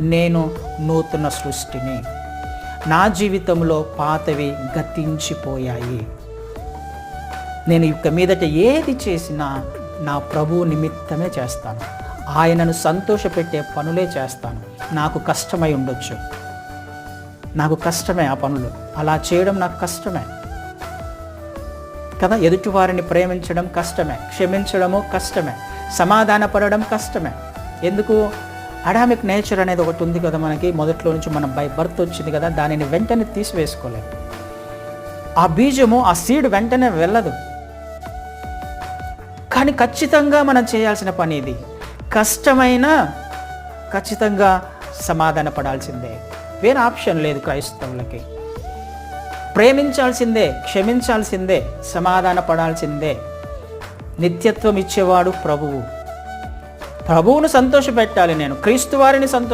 నేను నూతన సృష్టిని. నా జీవితంలో పాతవి గతించిపోయాయి. నేను ఇక మీదట ఏది చేసినా నా ప్రభు నిమిత్తమే చేస్తాను. ఆయనను సంతోషపెట్టే పనులే చేస్తాను. నాకు కష్టమై ఉండొచ్చు. నాకు కష్టమే ఆ పనులు. అలా చేయడం నాకు కష్టమే. కదా? ఎదుటివారిని ప్రేమించడం కష్టమే. క్షమించడము కష్టమే. సమాధానపడడం కష్టమే. ఎందుకు? అడామిక్ నేచర్ అనేది ఒకటి ఉంది కదా మనకి. మొదట్లో నుంచి మన బై బర్త్ వచ్చింది కదా దానిని వెంటనే తీసివేసుకోలేము. ఆ బీజము ఆ సీడ్ వెంటనే వెళ్ళదు. కానీ ఖచ్చితంగా మనం చేయాల్సిన పని ఇది. కష్టమైన ఖచ్చితంగా సమాధాన పడాల్సిందే. వేరే ఆప్షన్ లేదు క్రైస్తవులకి. ప్రేమించాల్సిందే క్షమించాల్సిందే సమాధాన పడాల్సిందే. నిత్యత్వం ఇచ్చేవాడు ప్రభువు. ప్రభువును సంతోషపెట్టాలి నేను క్రీస్తు వారిని సంతోష